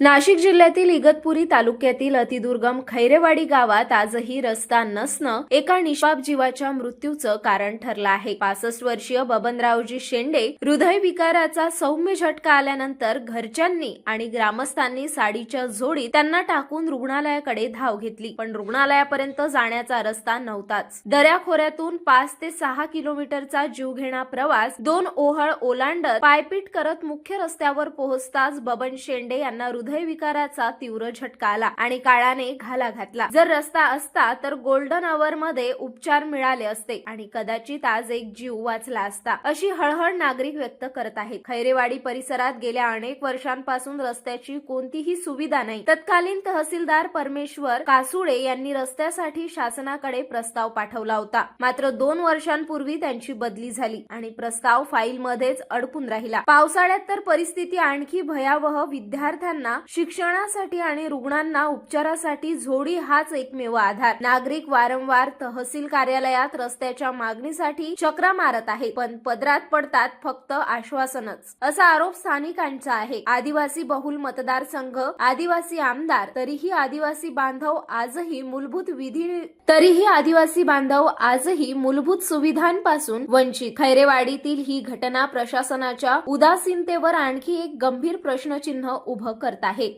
नाशिक जिल्ह्यातील इगतपुरी तालुक्यातील अतिदुर्गम खैरेवाडी गावात आजही रस्ता नसणं एका निष्पाप जीवाच्या मृत्यूचं कारण ठरलं आहे. पासष्ट वर्षीय बबनरावजी शेंडे हृदय विकाराचा सौम्य झटका आल्यानंतर घरच्यांनी आणि ग्रामस्थांनी साडीच्या जोडीत त्यांना टाकून रुग्णालयाकडे धाव घेतली. पण रुग्णालयापर्यंत जाण्याचा रस्ता नव्हताच. दऱ्याखोऱ्यातून पाच ते सहा किलोमीटरचा जीवघेणा प्रवास दोन ओहळ ओलांडत पायपीट करत मुख्य रस्त्यावर पोहोचताच बबन शेंडे यांना हृदयविकाराचा तीव्र झटका आला आणि काळाने घाला घातला. जर रस्ता असता तर गोल्डन आवर मध्ये उपचार मिळाले असते आणि कदाचित आज एक जीव वाचला असता. अशी हळहळ नागरिक व्यक्त करत आहेत. खैरेवाडी परिसरात गेल्या अनेक वर्षांपासून रस्त्याची कोणतीही सुविधा नाही. तत्कालीन तहसीलदार परमेश्वर कासुडे यांनी रस्त्यासाठी शासनाकडे प्रस्ताव पाठवला होता. मात्र दोन वर्षांपूर्वी त्यांची बदली झाली आणि प्रस्ताव फाईलमध्येच अडकून राहिला. पावसाळ्यात तर परिस्थिती आणखी भयावह. विद्यार्थ्यांना शिक्षणासाठी आणि रुग्णांना उपचारासाठी झोडी हाच एकमेव आधार. नागरिक वारंवार तहसील कार्यालयात रस्त्याच्या मागणीसाठी चक्रा मारत आहेत पण पदरात पडतात फक्त आश्वासनच. असा आरोप स्थानिकांचा आहे. आदिवासी बहुल मतदारसंघ आदिवासी आमदार तरीही आदिवासी बांधव आजही मूलभूत विधी तरीही आदिवासी बांधव आजही मूलभूत सुविधांपासून वंचित. खैरेवाडीतील ही घटना प्रशासनाच्या उदासीनतेवर आणखी एक गंभीर प्रश्नचिन्ह उभं करतात. करत आहे